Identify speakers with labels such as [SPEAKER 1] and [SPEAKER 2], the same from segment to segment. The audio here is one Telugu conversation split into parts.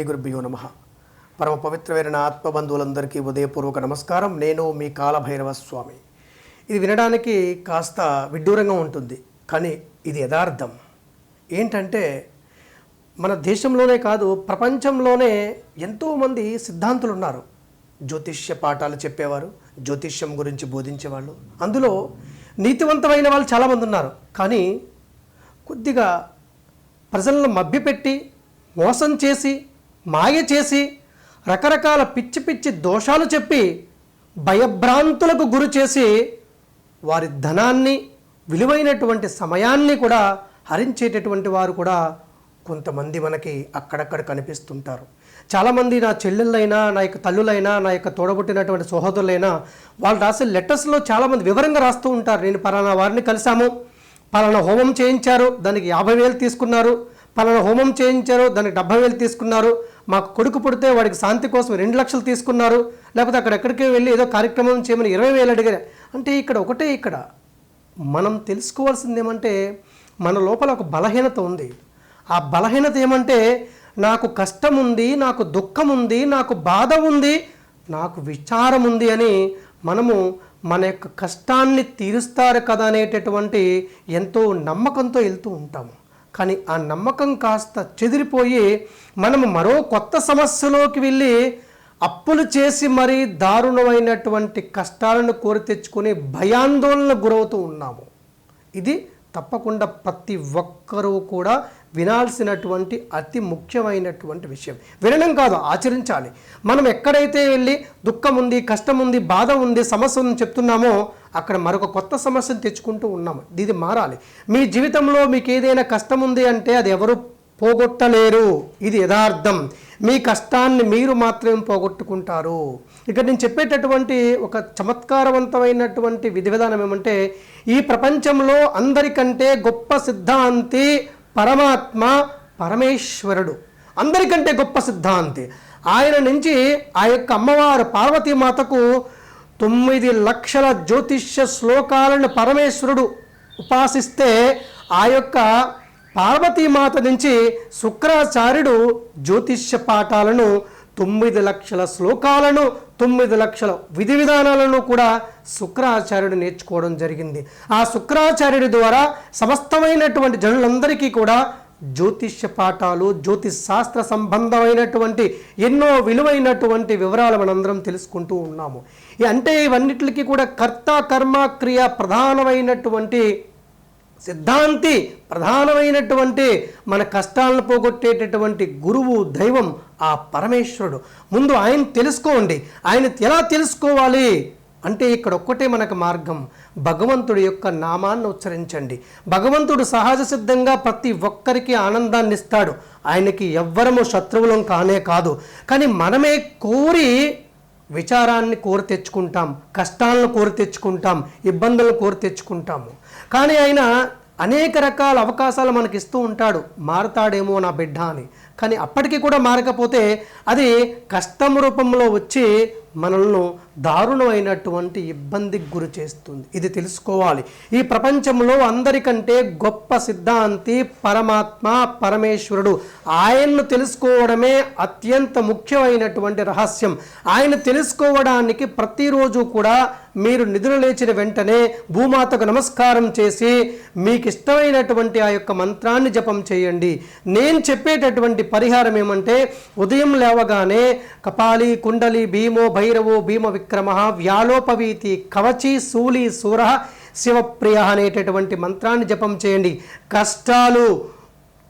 [SPEAKER 1] శ్రీ గురుభ్యో నమ. పరమ పవిత్రమైన ఆత్మబంధువులందరికీ ఉదయపూర్వక నమస్కారం. నేను మీ కాలభైరవ స్వామి. ఇది వినడానికి కాస్త విడ్డూరంగా ఉంటుంది కానీ ఇది యథార్థం. ఏంటంటే మన దేశంలోనే కాదు ప్రపంచంలోనే ఎంతోమంది సిద్ధాంతులు ఉన్నారు జ్యోతిష్య పాఠాలు చెప్పేవారు జ్యోతిష్యం గురించి బోధించేవాళ్ళు. అందులో నీతివంతమైన వాళ్ళు చాలామంది ఉన్నారు కానీ కొద్దిగా ప్రజలను మభ్యపెట్టి మోసం చేసి మాయ చేసి రకరకాల పిచ్చి పిచ్చి దోషాలు చెప్పి భయభ్రాంతులకు గురి చేసి వారి ధనాన్ని విలువైనటువంటి సమయాన్ని కూడా హరించేటటువంటి వారు కూడా కొంతమంది మనకి అక్కడక్కడ కనిపిస్తుంటారు. చాలామంది నా చెల్లెళ్ళైనా నా యొక్క తల్లులైనా నా యొక్క తోడబుట్టినటువంటి సహోదరులైనా వాళ్ళు రాసే లెటర్స్లో చాలామంది వివరంగా రాస్తూ ఉంటారు. నేను పలానా వారిని కలిశాము పలానా హోమం చేయించారు దానికి యాభై వేలు తీసుకున్నారు పలానా హోమం చేయించారు దానికి డెబ్బై వేలు తీసుకున్నారు మాకు కొడుకు పుడితే వాడికి శాంతి కోసం రెండు లక్షలు తీసుకున్నారు. లేకపోతే అక్కడెక్కడికి వెళ్ళి ఏదో కార్యక్రమం చేయమని ఇరవై వేలు అడిగారు. అంటే ఇక్కడ ఒకటే ఇక్కడ. మనం తెలుసుకోవాల్సింది ఏమంటే మన లోపల ఒక బలహీనత ఉంది. ఆ బలహీనత ఏమంటే నాకు కష్టం ఉంది నాకు దుఃఖం ఉంది నాకు బాధ ఉంది నాకు విచారం ఉంది అని మనము మన యొక్క కష్టాన్ని తీరుస్తారు కదా అనేటటువంటి ఎంతో నమ్మకంతో వెళ్తూ ఉంటాము. కానీ ఆ నమ్మకం కాస్త చెదిరిపోయి మనము మరో కొత్త సమస్యలోకి వెళ్ళి అప్పులు చేసి మరీ దారుణమైనటువంటి కష్టాలను కోరి తెచ్చుకొని భయాందోళన గురవుతూ ఉన్నాము. ఇది తప్పకుండా ప్రతి ఒక్కరూ కూడా వినాల్సినటువంటి అతి ముఖ్యమైనటువంటి విషయం. వినడం కాదు ఆచరించాలి. మనం ఎక్కడైతే వెళ్ళి దుఃఖం ఉంది కష్టం ఉంది బాధ ఉంది సమస్య ఉంది చెప్తున్నామో అక్కడ మరొక కొత్త సమస్యను తెచ్చుకుంటూ ఉన్నాము. ఇది మారాలి. మీ జీవితంలో మీకు ఏదైనా కష్టం ఉంది అంటే అది ఎవరు పోగొట్టలేరు. ఇది యథార్థం. మీ కష్టాన్ని మీరు మాత్రమే పోగొట్టుకుంటారు. ఇక్కడ నేను చెప్పేటటువంటి ఒక చమత్కారవంతమైనటువంటి విధి విధానం ఏమంటే ఈ ప్రపంచంలో అందరికంటే గొప్ప సిద్ధాంతి పరమాత్మ పరమేశ్వరుడు. అందరికంటే గొప్ప సిద్ధాంతి. ఆయన నుంచి ఆ యొక్క అమ్మవారు పార్వతీమాతకు తొమ్మిది లక్షల జ్యోతిష్య శ్లోకాలను పరమేశ్వరుడు ఉపాసిస్తే ఆ యొక్క పార్వతీమాత నుంచి శుక్రాచార్యుడు జ్యోతిష్య పాఠాలను తొమ్మిది లక్షల శ్లోకాలను తొమ్మిది లక్షల విధి విధానాలను కూడా శుక్రాచార్యుడు నేర్చుకోవడం జరిగింది. ఆ శుక్రాచార్యుడి ద్వారా సమస్తమైనటువంటి జనులందరికీ కూడా జ్యోతిష్య పాఠాలు జ్యోతిష్ శాస్త్ర సంబంధమైనటువంటి ఎన్నో విలువైనటువంటి వివరాలు మనందరం తెలుసుకుంటూ ఉన్నాము. అంటే ఇవన్నిటికీ కూడా కర్త కర్మ క్రియ ప్రధానమైనటువంటి సిద్ధాంతి ప్రధానమైనటువంటి మన కష్టాలను పోగొట్టేటటువంటి గురువు దైవం ఆ పరమేశ్వరుడు. ముందు ఆయన తెలుసుకోండి. ఆయన ఎలా తెలుసుకోవాలి? అంటే ఇక్కడ ఒక్కటే మనకు మార్గం. భగవంతుడి యొక్క నామాన్ని ఉచ్చరించండి. భగవంతుడు సహజ సిద్ధంగా ప్రతి ఒక్కరికి ఆనందాన్ని ఇస్తాడు. ఆయనకి ఎవ్వరము శత్రువులం కానే కాదు. కానీ మనమే కోరి విచారాన్ని కోరి తెచ్చుకుంటాం కష్టాలను కోరి తెచ్చుకుంటాం ఇబ్బందులను కోరి తెచ్చుకుంటాము. కానీ ఆయన అనేక రకాల అవకాశాలు మనకి ఇస్తూ ఉంటాడు. మారతాడేమో నా బిడ్డ అని. కానీ అప్పటికి కూడా మారకపోతే అది కష్టం రూపంలో వచ్చి మనల్ని దారుణమైనటువంటి ఇబ్బందికి గురి చేస్తుంది. ఇది తెలుసుకోవాలి. ఈ ప్రపంచంలో అందరికంటే గొప్ప సిద్ధాంతి పరమాత్మ పరమేశ్వరుడు. ఆయన్ను తెలుసుకోవడమే అత్యంత ముఖ్యమైనటువంటి రహస్యం. ఆయన తెలుసుకోవడానికి ప్రతిరోజు కూడా మీరు నిధులు లేచిన వెంటనే భూమాతకు నమస్కారం చేసి మీకు ఇష్టమైనటువంటి ఆ యొక్క మంత్రాన్ని జపం చేయండి. నేను చెప్పేటటువంటి పరిహారం ఏమంటే ఉదయం లేవగానే కపాలి కుండలి భీమో భైరవో భీమ విక్రమ వ్యాలోపవీతి కవచి శూలి సూర శివప్రియ అనేటటువంటి మంత్రాన్ని జపం చేయండి. కష్టాలు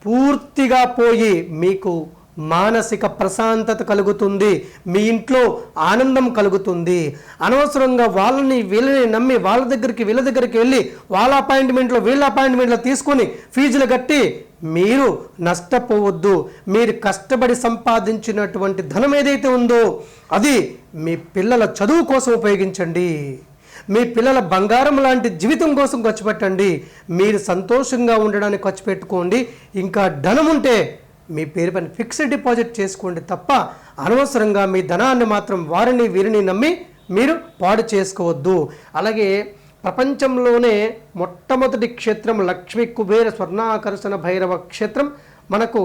[SPEAKER 1] పూర్తిగా పోయి మీకు మానసిక ప్రశాంతత కలుగుతుంది. మీ ఇంట్లో ఆనందం కలుగుతుంది. అనవసరంగా వాళ్ళని వీళ్ళని నమ్మి వాళ్ళ దగ్గరికి వీళ్ళ దగ్గరికి వెళ్ళి వాళ్ళ అపాయింట్మెంట్లో వీళ్ళ అపాయింట్మెంట్లో తీసుకొని ఫీజులు కట్టి మీరు నష్టపోవద్దు. మీరు కష్టపడి సంపాదించినటువంటి ధనం ఏదైతే ఉందో అది మీ పిల్లల చదువు కోసం ఉపయోగించండి. మీ పిల్లల బంగారం లాంటి జీవితం కోసం ఖర్చు పెట్టండి. మీరు సంతోషంగా ఉండడానికి ఖర్చు పెట్టుకోండి. ఇంకా ధనం ఉంటే మీ పేరు పైన ఫిక్స్డ్ డిపాజిట్ చేసుకోండి తప్ప అనవసరంగా మీ ధనాన్ని మాత్రం వారిని వీరిని నమ్మి మీరు పాడు చేసుకోవద్దు. అలాగే ప్రపంచంలోనే మొట్టమొదటి క్షేత్రం లక్ష్మీ కుబేర స్వర్ణాకర్షణ భైరవ క్షేత్రం మనకు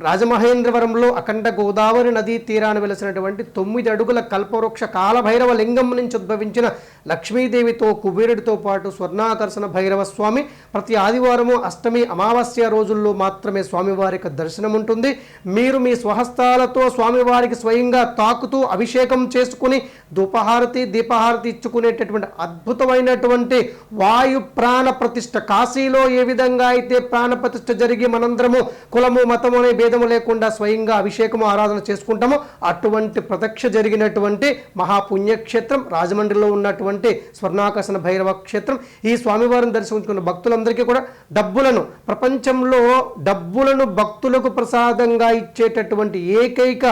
[SPEAKER 1] రాజమహేంద్రవరంలో అఖండ గోదావరి నదీ తీరాన వెలసినటువంటి తొమ్మిది అడుగుల కల్పవృక్ష కాలభైరవ లింగం నుంచి ఉద్భవించిన లక్ష్మీదేవితో కుబేరుడితో పాటు స్వర్ణాకర్షణ భైరవ స్వామి. ప్రతి ఆదివారము అష్టమి అమావాస్య రోజుల్లో మాత్రమే స్వామివారికి దర్శనం ఉంటుంది మీరు మీ స్వహస్తాలతో స్వామివారికి స్వయంగా తాకుతూ అభిషేకం చేసుకుని ధూపహారతి దీపహారతి ఇచ్చుకునేటటువంటి అద్భుతమైనటువంటి వాయు ప్రాణ ప్రతిష్ఠ కాశీలో ఏ విధంగా అయితే ప్రాణ ప్రతిష్ఠ జరిగి మనందరము కులము మతము అనే భేదము లేకుండా స్వయంగా అభిషేకము ఆరాధన చేసుకుంటామో అటువంటి ప్రత్యక్ష జరిగినటువంటి మహాపుణ్యక్షేత్రం రాజమండ్రిలో ఉన్నటువంటి స్వర్ణాకర్షణ భైరవ క్షేత్రం ఈ స్వామివారిని దర్శించుకున్న భక్తులందరికీ కూడా డబ్బులను ప్రపంచంలో డబ్బులను భక్తులకు ప్రసాదంగా ఇచ్చేటటువంటి ఏకైక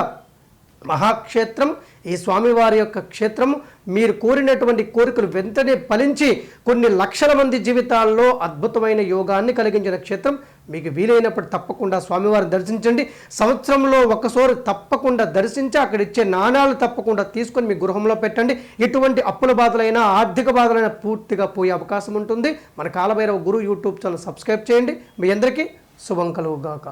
[SPEAKER 1] మహాక్షేత్రం ఈ స్వామివారి యొక్క క్షేత్రము. మీరు కోరినటువంటి కోరికలు వెంటనే ఫలించి కొన్ని లక్షల మంది జీవితాల్లో అద్భుతమైన యోగాన్ని కలిగించిన క్షేత్రం. మీకు వీలైనప్పుడు తప్పకుండా స్వామివారిని దర్శించండి. సంవత్సరంలో ఒకసారి తప్పకుండా దర్శించి అక్కడ ఇచ్చే నాణాలు తప్పకుండా తీసుకొని మీ గృహంలో పెట్టండి. ఎటువంటి అప్పుల బాధలైనా ఆర్థిక బాధలైనా పూర్తిగా పోయే అవకాశం ఉంటుంది. మన Kalabhairava Guru YouTube channel subscribe చేయండి. మీ అందరికీ శుభం కలుగుగాక.